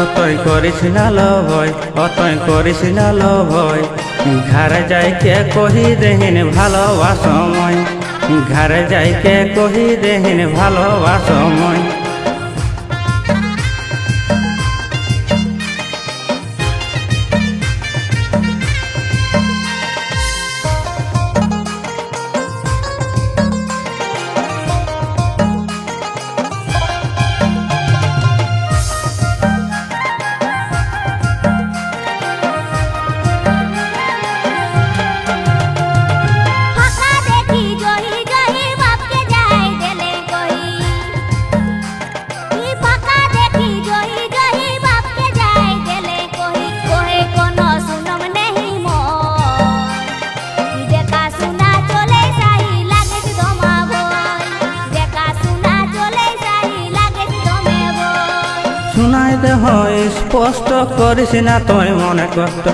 অতই করিছিল ভয় অতই করিছিল ভয় ঘরে যাইকে কহি দেহিন ভালোবাসময়। ঘরে যাইকে কহি দেহিন ভালোবাসময়। দেহ স্পষ্ট করিস না তোর মনে কষ্ট।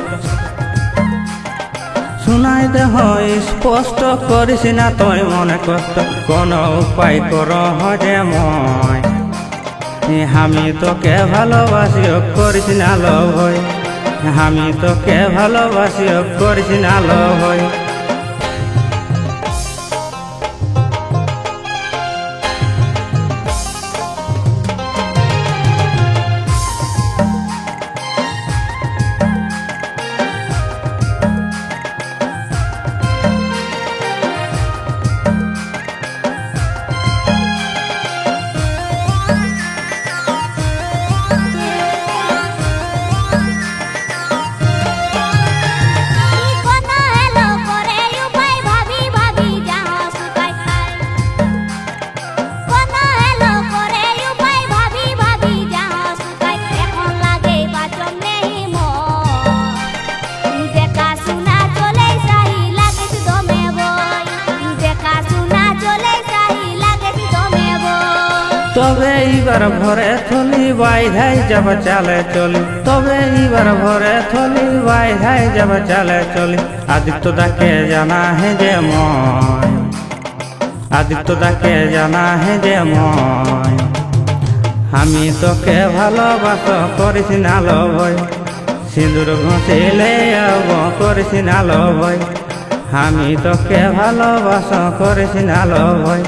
শুনাই হয়, স্পষ্ট করিস না তোর মনে কষ্ট। কোন উপায় কর যে মই। আমি তোকে ভালোবাসি করিস না লভয় আমি তোকে ভালোবাসি করিস না লভয় তবে এইবার ভরে থলি বাইধাই যাব চালে চলি। তবে এইবার ভরে থলি বাইধাই যাব চালে চলি। আদিত্য দাকে জানা হে যে ময় আদিত্য দাকে জানা হে যে ময় আমি তোকে ভালোবাস করিস না লভয় সিঁদুর ঘষিলে আব করিস না লভয় আমি তোকে ভালোবাস করিস না লভয়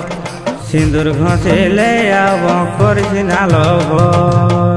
সিঁদুর ঘষিলে আব করিস না লভয়